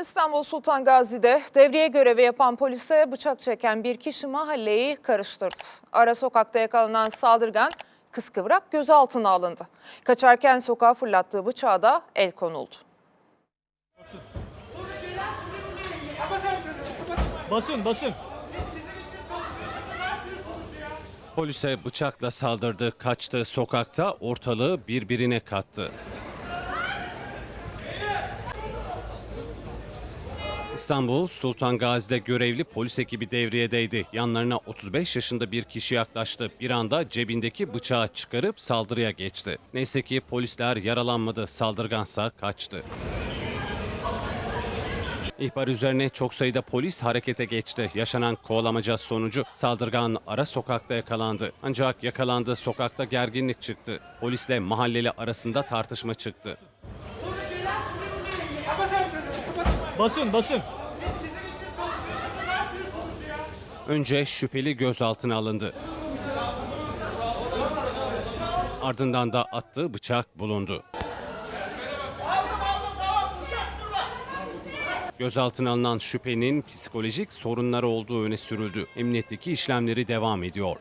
İstanbul Sultan Gazi'de devriye görevi yapan polise bıçak çeken bir kişi mahalleyi karıştırdı. Ara sokakta yakalanan saldırgan kıskıvrak gözaltına alındı. Kaçarken sokağa fırlattığı bıçağa da el konuldu. Basın basın. Polise bıçakla saldırdı, kaçtı, sokakta ortalığı birbirine kattı. İstanbul Sultan Gazi'de görevli polis ekibi devriyedeydi. Yanlarına 35 yaşında bir kişi yaklaştı. Bir anda cebindeki bıçağı çıkarıp saldırıya geçti. Neyse ki polisler yaralanmadı, saldırgansa kaçtı. İhbar üzerine çok sayıda polis harekete geçti. Yaşanan kovalamaca sonucu saldırgan ara sokakta yakalandı. Ancak yakalandığı sokakta gerginlik çıktı. Polisle mahalleli arasında tartışma çıktı. Basın basın. Önce şüpheli gözaltına alındı. Ardından da attığı bıçak bulundu. Gözaltına alınan şüphenin psikolojik sorunları olduğu öne sürüldü. Emniyetteki işlemleri devam ediyor.